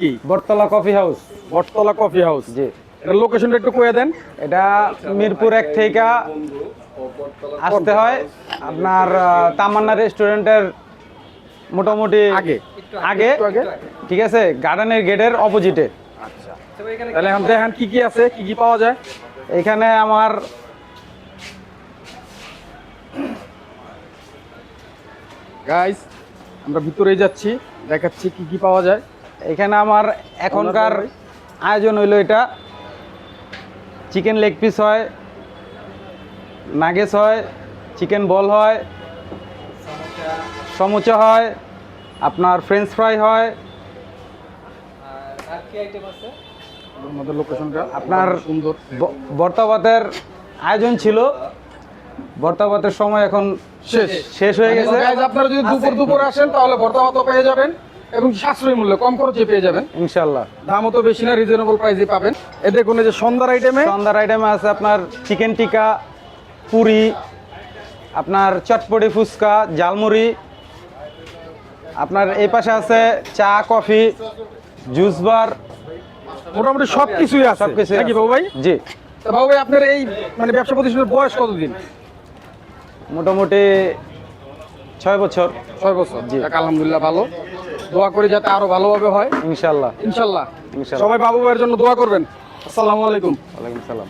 কি? Battala coffee house. Battala coffee house. জি। এটা লোকেশনটা একটু কয়ে দেন। এটা মিরপুর এক থেকে আসতে হয়। আপনার তামান্না রেস্টুরেন্টের মোটামুটি আগে। আগে। ঠিক আছে? গার্ডেনের গেটের অপোজিটে আচ্ছা। তাহলে এখন দেখেন কি কি আছে কি কি পাওয়া যায়। এখানে আমার গাইস আমরা ভিতরেই যাচ্ছি দেখাচ্ছি কি কি পাওয়া যায়। এখানে আমার এখনকার আয়োজন হইল এটা। চিকেন লেগ পিস হয় নাগেস হয় চিকেন বল হয় সমুচা হয় আপনার ফ্রেঞ্চ ফ্রাই হয়। আপনার বর্তাবাতের আয়োজন ছিল। বর্তাবাতের সময় এখন শেষ। শেষ হয়ে গেছে। আপনারা যদি দুপুর দুপুর আসেন তাহলে ভর্তা ভাতও পেয়ে যাবেন। এবং সাশ্রয়ী মূল্য কম খরচে পেয়ে যাবেন। ইনশাল্লাহ দামও তো বেশি না রিজনেবল প্রাইসে পাবেন। এ দেখুন এই যে সন্ধ্যার আইটেমে সন্ধ্যার আইটেমে আছে আপনার চিকেন টিকা পুরি আপনার চটপটি ফুচকা জালমুড়ি আপনার এই পাশে আছে চা কফি জুস বার মোটামুটি সব কিছুই আছে। সব কিছু নাকি বাবু ভাই? জি। তা বাবু ভাই আপনার এই মানে ব্যবসা প্রতিষ্ঠানের বয়স কতদিন? মোটামুটি ছয় বছর। ছয় বছর। জি। আলহামদুলিল্লাহ ভালো। দোয়া করি যাতে আরও ভালোভাবে হয়। ইনশাল্লাহ। ইনশাল্লাহ। সবাই বাবু ভাইয়ের জন্য দোয়া করবেন। আসসালামু আলাইকুম। ওয়ালাইকুম সালাম।